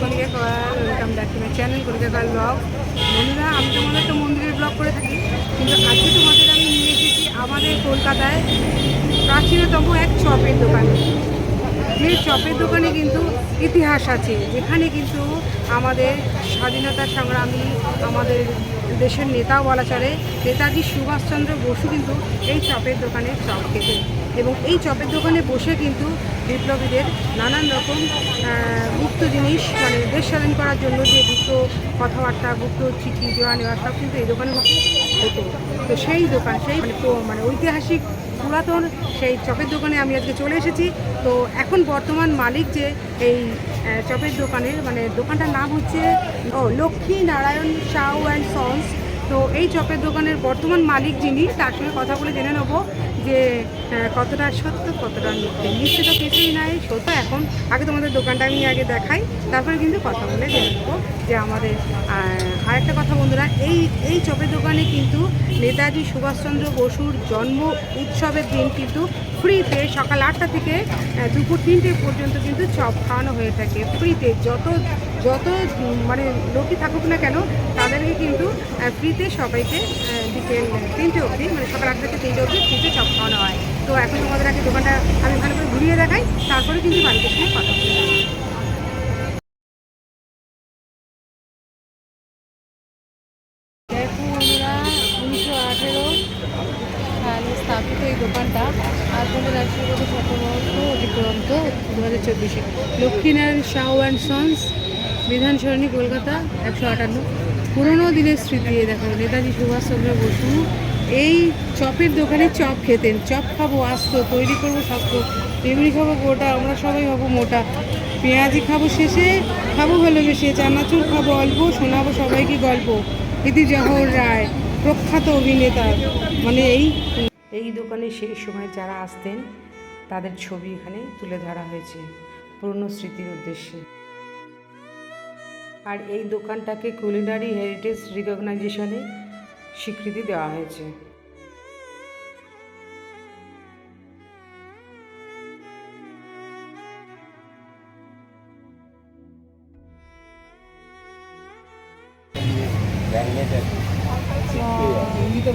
Kanika Kayal welcome back to my channel Kalika Kayal blog বন্ধুরা, আমি তোমাদের একটা মন্দিরের ব্লগ করে থাকি। কিন্তু আজকে তোমাদের আমি নিয়ে এসেছি আমাদের কলকাতায় প্রাচীনতম এক চপের দোকানে। যে চপের দোকানে কিন্তু ইতিহাস আছে, যেখানে কিন্তু আমাদের স্বাধীনতা সংগ্রামী, আমাদের দেশের নেতাও বলা চলে, নেতাজি সুভাষচন্দ্র বসু কিন্তু এই চপের দোকানে চপ খেতেন এবং এই চপের দোকানে বসে কিন্তু বিপ্লবীদের নানান রকম গুপ্ত জিনিস মানে দেশ স্বাধীন করার জন্য যে গুপ্ত কথাবার্তা, গুপ্ত চিঠি দেওয়া নেওয়া সব কিন্তু এই দোকানে হতো তো সেই দোকান, সেই মানে মানে ঐতিহাসিক পুরাতন, সেই চপের দোকানে আমি আজকে চলে এসেছি। তো এখন বর্তমান মালিক যে এই চপের দোকানের মানে দোকানটার নাম হচ্ছে, ও, লক্ষ্মী নারায়ণ সাউ অ্যান্ড সন্স। তো এই চপের দোকানের বর্তমান মালিক যিনি, তার সঙ্গে কথা বলে জেনে নেব। যে কতটা সত্য কতটা মিথ্যে। মিথ্যে তো কিছুই নাই সত্য এখন আগে তোমাদের দোকানটা আমি আগে দেখাই তারপরে কিন্তু কথা বলে নেব যে আমাদের আহ, আরেকটা কথা বন্ধুরা এই এই চপের দোকানে কিন্তু নেতাজি সুভাষচন্দ্র বসুর জন্ম উৎসবের দিন কিন্তু ফ্রিতে সকাল আটটা থেকে দুপুর তিনটে পর্যন্ত কিন্তু চপ খাওয়ানো হয়ে থাকে। ফ্রিতে যত যত মানে লোকই থাকুক না কেন, তাদেরকে কিন্তু ফ্রিতে সবাইকে বিকেল তিনটে অবধি মানে সকাল আটটা থেকে তিনটে অবধি ফ্রিতে চপ খাওয়ানো হয়। তো এখন তোমাদের আগে দোকানটা আমি ভালো করে ঘুরিয়ে দেখাই, তারপরে কিন্তু বাড়িতে সঙ্গে কথা বলে স্থাপিত এই দোকানটা, আর একশো কোটি শতবর্ষ অতিক্রান্ত দু হাজার চব্বিশে। লক্ষ্মীনারায়ণ সাউ অ্যান্ড সন্স বিধান সরণি কলকাতা, একশো আটান্ন। পুরোনো দিনের স্মৃতি দেখো, নেতাজি সুভাষচন্দ্র বসু এই চপের দোকানে চপ খেতেন। চপ খাব, আসতো, তৈরি করব স্বাস্থ্য বেগুনি খাব, গোটা, আমরা সবাই হব মোটা। পেঁয়াজি খাব শেষে, খাব ভালোবেসে চানাচুর খাব অল্প, শোনাবো সবাইকে গল্প। ইতি জহর রায়, প্রখ্যাত অভিনেতা। মানে এই এই দোকানে সেই সময় যারা আসতেন, তাদের ছবি এখানে তুলে ধরা হয়েছে পুরনো স্মৃতির উদ্দেশ্যে। আর এই দোকানটাকে কুলিনারি হেরিটেজ রিকগনাইজেশনে স্বীকৃতি দেওয়া হয়েছে। হিন্দিতে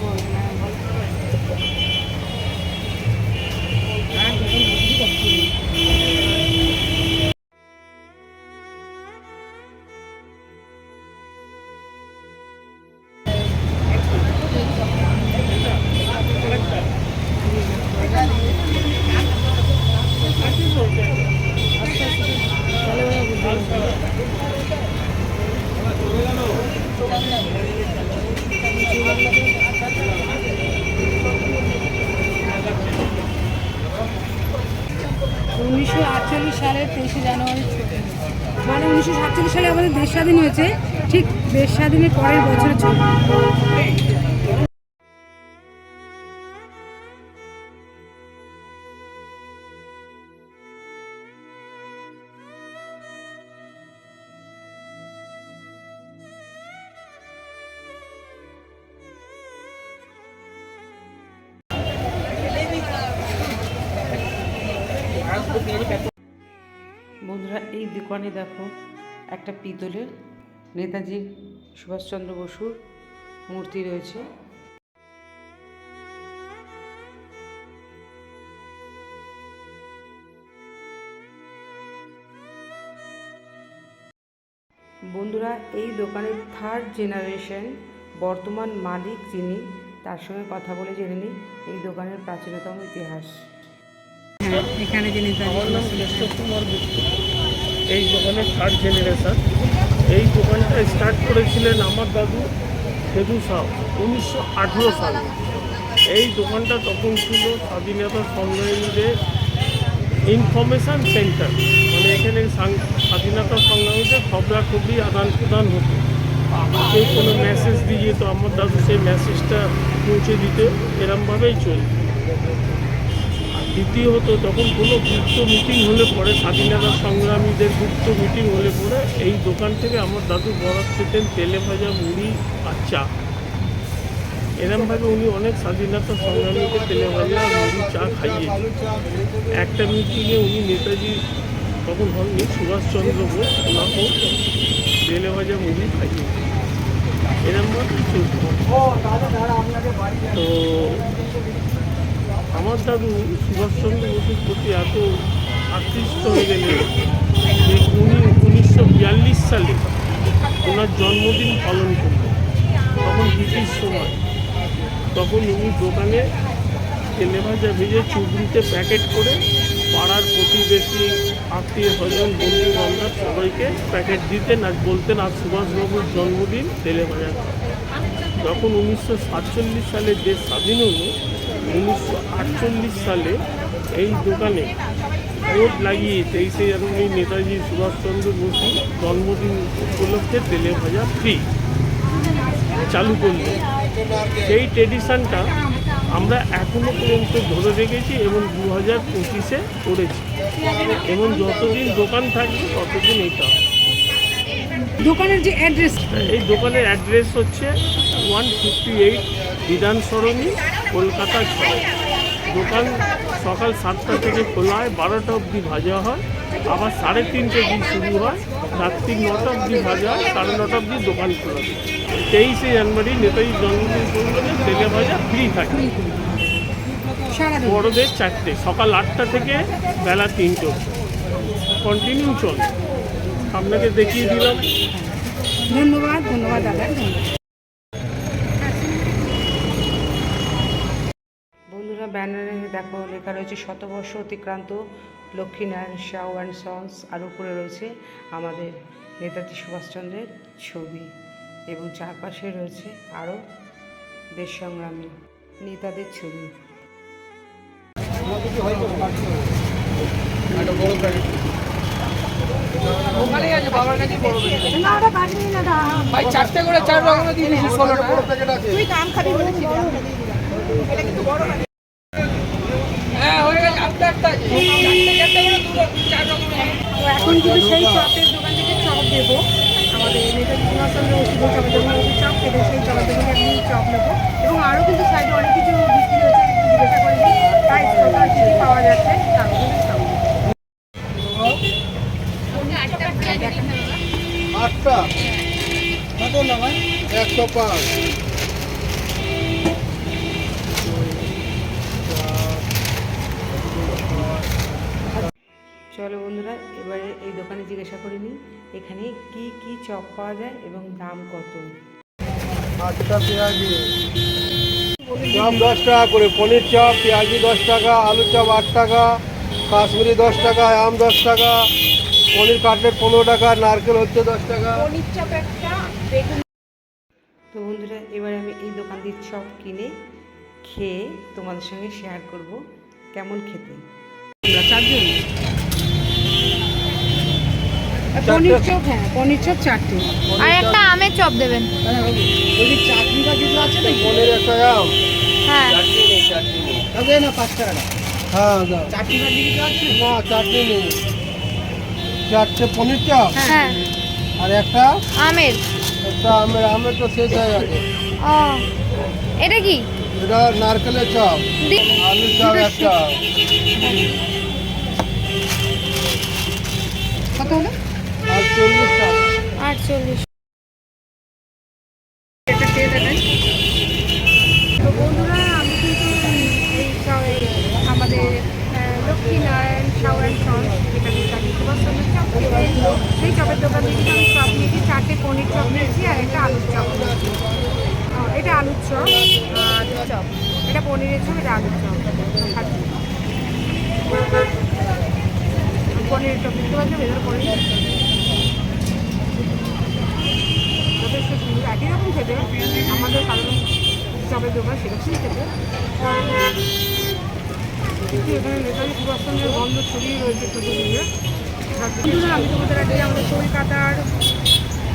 উনিশশো আটচল্লিশ সালের তেইশে জানুয়ারি মানে উনিশশো সাতচল্লিশ সালে আমাদের দেশ স্বাধীন হয়েছে, ঠিক দেশ স্বাধীনের পরের বছর ছবি দোকানে দেখো একটা পিতলের নেতাজি সুভাষচন্দ্র বসুর মূর্তি রয়েছে। বন্ধুরা এই দোকানের থার্ড জেনারেশন বর্তমান মালিক যিনি তার সঙ্গে কথা বলে জেনে নিই এই দোকানের প্রাচীনতম ইতিহাস। হ্যাঁ এখানে যে আমার এই দোকানের থার্ড জেনারেশন এই দোকানটা স্টার্ট করেছিলেন আমার দাদু ফেদু সাহ উনিশশো আঠেরো সালে। এই দোকানটা তখন ছিল স্বাধীনতা সংগ্রামীদের ইনফরমেশন সেন্টার মানে এখানে স্বাধীনতা সংগ্রামীদের খবরাখবরি আদান প্রদান হতো। কেউ কোনো মেসেজ দিয়ে তো আমার দাদু সেই মেসেজটা পৌঁছে দিতে এরমভাবেই চলত। দ্বিতীয়ত যখন কোনো গুপ্ত মিটিং হলে পরে, স্বাধীনতা সংগ্রামীদের গুপ্ত মিটিং হলে পরে, এই দোকান থেকে আমার দাদু বরাত পেতেন তেলে ভাজা মুড়ি আর চা। এরমভাবে উনি অনেক স্বাধীনতা সংগ্রামীকে তেলে ভাজা মুড়ি, চা খাইয়ে। একটা মিটিংয়ে উনি নেতাজি তখন হয়নি সুভাষচন্দ্র বোস ওনাকে বেলে ভাজা মুড়ি খাইয়ে। এরম ভাবে চলতো তো আমার দাদু সুভাষচন্দ্র বসুর প্রতি এত আকৃষ্ট হয়ে গেলেন যে উনি উনিশশো বিয়াল্লিশ সালে ওনার জন্মদিন পালন করলেন। তখন ব্রিটিশ সময়। তখন উনি দোকানে তেলে ভাজা ভেজে চুবড়িতে প্যাকেট করে পাড়ার প্রতিবেশী, আত্মীয় স্বজন বন্ধু বান্ধব সবাইকে প্যাকেট দিতেন আর বলতেন, আজ সুভাষবাবুর জন্মদিন তেলে ভাজা যখন উনিশশো সাতচল্লিশ সালে দেশ স্বাধীন হলো উনিশশো আটচল্লিশ সালে এই দোকানে বোর্ড লাগিয়ে তেইশে জানুয়ারি নেতাজি সুভাষচন্দ্র বসু জন্মদিন উপলক্ষে তেলে ভাজা ফ্রি চালু করল সেই ট্রেডিশনটা আমরা এখনও পর্যন্ত ধরে রেখেছি এবং দু হাজার পঁচিশে করেছি। এবং যতদিন দোকান থাকবে ততদিন এটা। দোকানের যে অ্যাড্রেস এই দোকানের অ্যাড্রেস হচ্ছে ওয়ান ফিফটি এইট বিধান সরণি কলকাতা ছয় দোকান সকাল সাতটা থেকে খোলা হয়, বারোটা অবধি ভাজা হয়, আবার সাড়ে তিনটে দিন শুরু হয়, রাত্রি নটা অবধি ভাজা হয়, সাড়ে নটা অবধি দোকান খোলা থাকে। তেইশে জানুয়ারি নেতাজির জন্মদিন উপলক্ষে তেলে ভাজা ফ্রি থাকে। বড়দের চারটে, সকাল আটটা থেকে বেলা তিনটে কন্টিনিউ চলে। আপনাকে দেখিয়ে দিলাম। ধন্যবাদ ধন্যবাদ দাদা, ধন্যবাদ বন্ধুরা ব্যানারে দেখো লেখা রয়েছে শতবর্ষ অতিক্রান্ত লক্ষ্মীনারায়ণ সাউ অ্যান্ড সন্স আর উপরে রয়েছে আমাদের নেতাজি সুভাষচন্দ্রের ছবি এবং চারপাশে রয়েছে আরও দেশ সংগ্রামী নেতাদের ছবি। ওখানেই আছে বাবার কাছে বড় ভাই চারটে করে চার রকমের দিয়ে দিয়েছি ষোলোটা হ্যাঁ হয়ে গেছে একটা একটা আছে চারটে চারটে করে দুটো চার রকমের তো এখন কিন্তু সেই চপের দোকান থেকে চপ দেবো আমাদের নেতাজি সুভাষচন্দ্র বসু থেকে চপ খেতে সেই চপের দোকানে আমি চপ নেব এবং আরও কিন্তু সাইডে অনেক কিছু বিক্রি করে নিই তাই টোটাল কী পাওয়া যাচ্ছে তার। আটটা কত না একশো পাঁচ চলো বন্ধুরা এবারে এই দোকানে জিজ্ঞাসা করে নিই এখানে কি কি চপ পাওয়া যায় এবং দাম কত? আটটা পেঁয়াজি। চপ দশ টাকা করে। পনির চপ পেঁয়াজি দশ টাকা আলু চপ আট টাকা কাশ্মীরি দশ টাকা আম দশ টাকা পনির কাটলেট পনেরো টাকা নারকেল হচ্ছে দশ টাকা। তো বন্ধুরা এবারে আমি এই দোকান দিয়ে চপ কিনে খেয়ে তোমাদের সঙ্গে শেয়ার করব। কেমন খেতে? চারজন। পনির চপ হ্যাঁ পনির চপ চারটে। আর একটা আমের চপ দেবেন। বলছি চাটনি বা কিছু আছে না পনির একটা হ্যাঁ। হবে না পাঁচ টাকা হ্যাঁ দাও। চাটনি বা কিছু আছে? না চাটনি নেই। চারটে পনির চপ? হ্যাঁ। আর একটা? আমের। একটা আমের আমের তো শেষ হয়ে গেছে। ও এটা কি? এটা নারকেলের চপ। আলু চপ একটা। কত হলো? আটচল্লিশ তো বন্ধুরা, আমি কিন্তু এই আমাদের লক্ষ্মীনারায়ণ অ্যান্ড সন্স যেটা নেতাজি সুভাষচন্দ্র চপ সেই চপের দোকান আমি চপ নিয়েছি চারটে পনির চপ নিয়েছি, আর একটা আলুর চপ। এটা আলুর চপ, আর চপ। এটা পনিরের চপ, এটা আলুর চপ। পনিরের চপ, দেখতে পাচ্ছেন? ভেতরে পনির। একই রকম খেতে, আমাদের সাধারণ চপের দোকান সেরকমই খেতে। এখানে নেতাজি সুভাষচন্দ্রের গন্ধ ছড়িয়ে রয়েছে চতুর্দিকে আমি তোমাদের আজকে আমাদের কলকাতার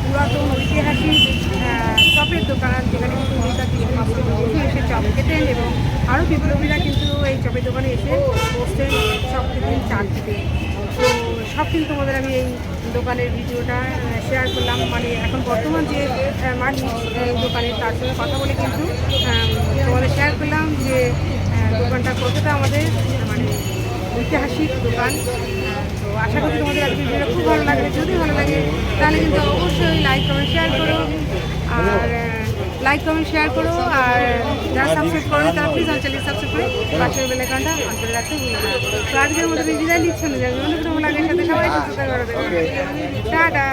পুরাতন ঐতিহাসিক চপের দোকান, যেখানে কিন্তু নেতাজি এসে চপ খেতেন এবং আরও বিপ্লবীরা কিন্তু এই চপের দোকানে এসে বসতেন চপ খেতেন, চা খেতেন। তো সব কিন্তু তোমাদের আমি এই দোকানের ভিডিওটা শেয়ার করলাম। মানে এখন বর্তমান যে মালিক দোকানের, তার সঙ্গে কথা বলে কিন্তু তোমাদের শেয়ার করলাম যে দোকানটা কতটা আমাদের মানে ঐতিহাসিক দোকান। তো আশা করি তোমাদের আজকে ভিডিওটা খুব ভালো লাগে যদি ভালো লাগে, তাহলে কিন্তু অবশ্যই লাইক কমেন্ট শেয়ার করো। আর লাইক কমেন্ট শেয়ার করো আর যারা সাবস্ক্রাইব করো তারা প্লিজ আমার চ্যানেল সাবস্ক্রাইব করে পাশের বেলাকানটা অন করে রাখতে ভুলো না। তো আজকের মতো বিদায় নিচ্ছে না যাবে অন্য কোনো লাগে সাথে সবাই সুস্থ থাকবে টাটা।